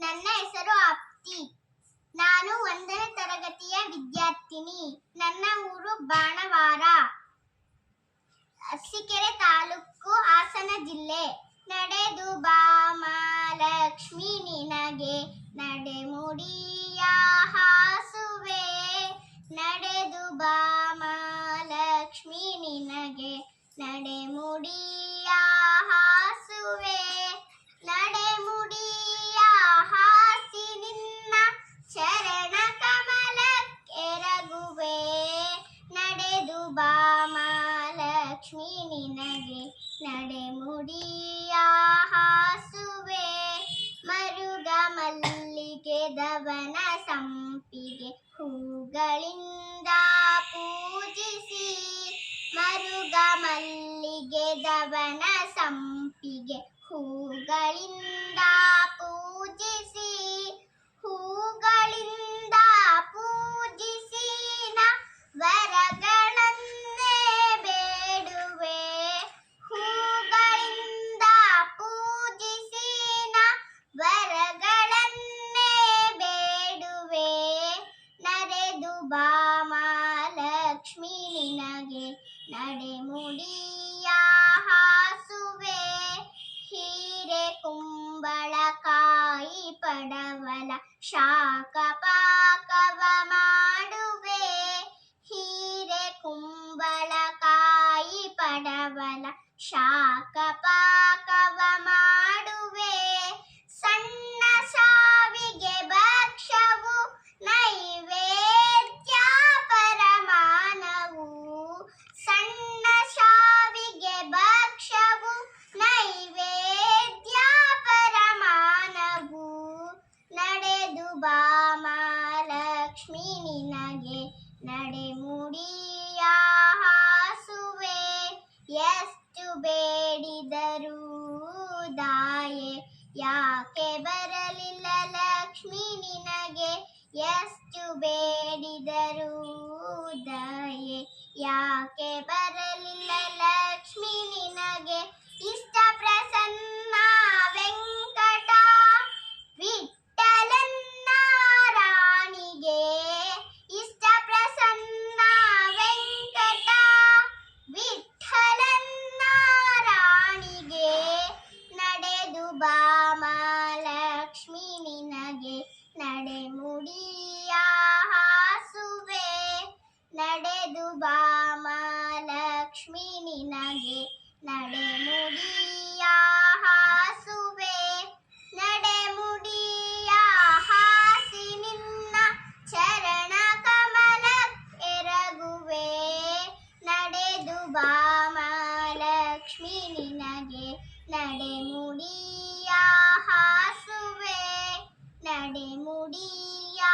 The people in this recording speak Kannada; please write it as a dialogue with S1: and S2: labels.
S1: ನನ್ನ ಹೆಸರು ಆಪ್ತಿ. ನಾನು ಒಂದನೇ ತರಗತಿಯ ವಿದ್ಯಾರ್ಥಿನಿ. ನನ್ನ ಊರು ಬಾಣವಾರ. ಅರಸೀಕೆರೆ ತಾಲೂಕು ಹಾಸನ ಜಿಲ್ಲೆ. ನಡೆದು ಬಾ ಲಕ್ಷ್ಮಿ ನಿನಗೆ ನಡೆ ಮುಡಿಯ ಹಾಸುವೆ. ನಡೆದು ಬಾ ನಿನಗೆ ನಡೆ ಮುಡಿಯ ನಿನಗೆ ನಡೆ ಮುಡಿಯ ಹಾಸುವೆ. ಮರುಗ ಮಲ್ಲಿಗೆ ದವನ ಸಂಪಿಗೆ ಹೂಗಳಿಂದ ಪೂಜಿಸಿ. ಮರುಗ ಮಲ್ಲಿಗೆ ದವನ ಸಂಪಿಗೆ ಹೂಗಳಿಂದ ನಿನಗೆ ನಡೆ ಮುಡಿಯ ಹಾಸುವೆ. ಹೀರೆ ಕುಂಬಳಕಾಯಿ ಪಡವಲ, ಶಾಖ, ಪಾಕವ ಮಾಡುವೆ. ಹೀರೆ ಕುಂಬಳಕಾಯಿ ಪಡವಲ, ಶಾಖ, ಪಾಕವ ನಿನಗೆ ನಡೆ ಮುಡಿಯ ಹಾಸುವೆ. ಎಷ್ಟು ಬೇಡಿದರೂ ದಾಯೆ. ಯಾಕೆ ಬರಲಿಲ್ಲ ಲಕ್ಷ್ಮಿ ನಿನಗೆ? ಎಷ್ಟು ಬೇಡಿದರೂ ದಾಯೆ. ಯಾಕೆ ಬರಲಿಲ್ಲ ನಿನಗೆ ನಡೆ ಮುಡಿಯ ಹಾಸುವೆ. ನಡೆದು ಬಾಮಲಕ್ಷ್ಮಿ ನಿನಗೆ ನಡೆ ಮುಡಿಯ ಹಾಸುವೆ. ನಡೆ ಮುಡಿಯ ಹಾಸಿ ನಿನ್ನ ಚರಣ ಕಮಲ ಎರಗುವೆ. ನಡೆದು ಬಾಮಲಕ್ಷ್ಮಿ ನಿನಗೆ ನಡೆ முடியா